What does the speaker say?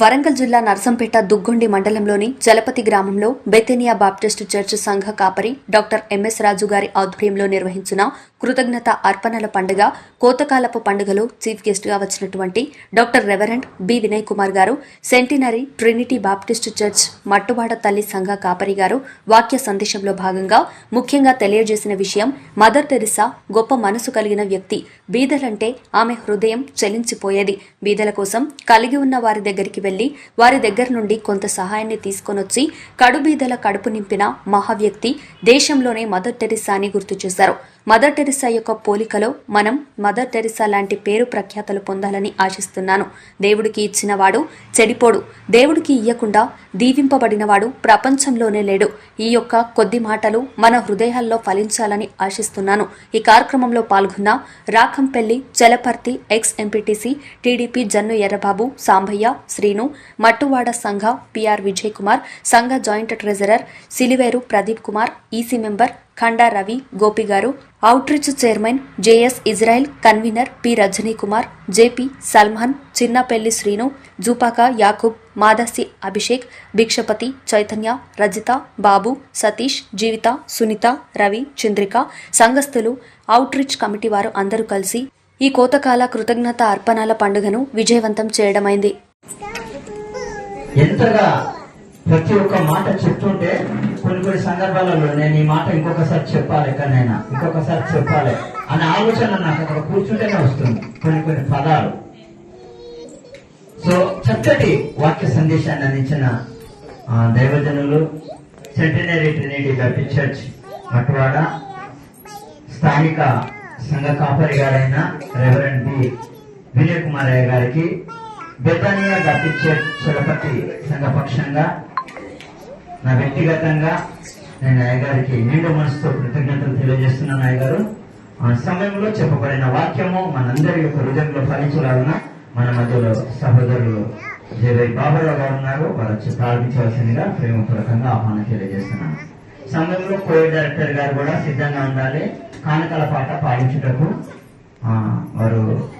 వరంగల్ జిల్లా నర్సంపేట దుగ్గొండి మండలంలోని జలపతి గ్రామంలో బెతేనియా బాప్టిస్టు చర్చ్ సంఘ కాపరి డాక్టర్ ఎంఎస్ రాజు గారి ఆధ్వర్యంలో నిర్వహించిన కృతజ్ఞత అర్పణల పండుగ కోతకాలపు పండుగలో చీఫ్ గెస్ట్గా వచ్చినటువంటి doctor reverend B Vinay Kumar garu Centenary Trinity Baptist Church Mattewada తల్లి సంఘ కాపరి గారు వాక్య సందేశంలో భాగంగా ముఖ్యంగా తెలియజేసిన విషయం మదర్ టెరిసా గొప్ప మనసు కలిగిన వ్యక్తి బీదలంటే ఆమె హృదయం చెలించిపోయేది. బీదల కోసం కలిగి ఉన్న వారి దగ్గరికి వెళ్ళి వారి దగ్గర నుండి కొంత సహాయాన్ని తీసుకొనొచ్చి కడుబీదల కడుపు నింపిన మహావ్యక్తి దేశంలోనే మదర్ టెరిసా అని గుర్తు చేశారు. మదర్ టెరిసా యొక్క పోలికలో మనం మదర్ టెరిసా లాంటి పేరు ప్రఖ్యాతలు పొందాలని ఆశిస్తున్నాను. దేవుడికి ఇచ్చినవాడు చెడిపోడు. దేవుడికి ఇయ్యకుండా దీవింపబడినవాడు ప్రపంచంలోనే లేడు. ఈ యొక్క కొద్ది మాటలు మన హృదయాల్లో ఫలించాలని ఆశిస్తున్నాను. ఈ కార్యక్రమంలో పాల్గొన్న Rakampalli Chalapathi ex MPTC TDP Jannu Errababu Sambaiah Srinu Mattuvada సంఘ పిఆర్ విజయ్ కుమార్ సంఘ joint treasurer Siliveru Pradeep Kumar EC member Khanda Ravi Gopi గారు outreach chairman JS Israel convener P Rajani Kumar JP Salman Chinnapelli Srinu Jupaka Yakub Madasi Abhishek Bhikshapathi Chaitanya Rajitha Babu Satish Jeevitha Sunitha Ravi Chandrika సంఘస్థులు outreach committee వారు అందరూ కలిసి ఈ కోతకాల కృతజ్ఞత అర్పణాల పండుగను విజయవంతం చేయడమైంది. ఎంతగా ప్రతి ఒక్క మాట చెప్తుంటే కొన్ని కొన్ని సందర్భాలలో నేను ఈ మాట ఇంకొకసారి చెప్పాలి ఎక్కడైనా ఇంకొకసారి చెప్పాలి అనే ఆలోచన నాకు అక్కడ కూర్చుంటేనే వస్తుంది. కొన్ని కొన్ని పదాలు. సో చక్కటి వాక్య సందేశాన్ని అందించిన దైవజనులు Centenary Trinity Baptist Church Mattewada స్థానిక సంఘ కాపరి గారైన రెవరెండ్ బి. వినయ్ కుమార్ గారికి బెతానియా బ్యాప్టిస్ట్ చర్చ్ చలపతి సంఘ పక్షంగా నా వ్యక్తిగతంగా నేను నాయగారికి గారికి నిండు మనసుతో కృతజ్ఞతలు తెలియజేస్తున్నాను అయ్య ఆ సమయంలో చెప్పబడిన వాక్యము మనందరి యొక్క హృదయంలో ఫలించాలన్న మన మధ్యలో సహోదరులు జేవై బాబారావు గారు ఉన్నారు. వారు వచ్చి ప్రారంభించవలసిందిగా ప్రేమపూర్వకంగా ఆహ్వానం తెలియజేస్తున్నాను. సమయంలో కోయ డైరెక్టర్ గారు కూడా సిద్ధంగా ఉండాలి. కానకల పాట పాడించుటకు వారు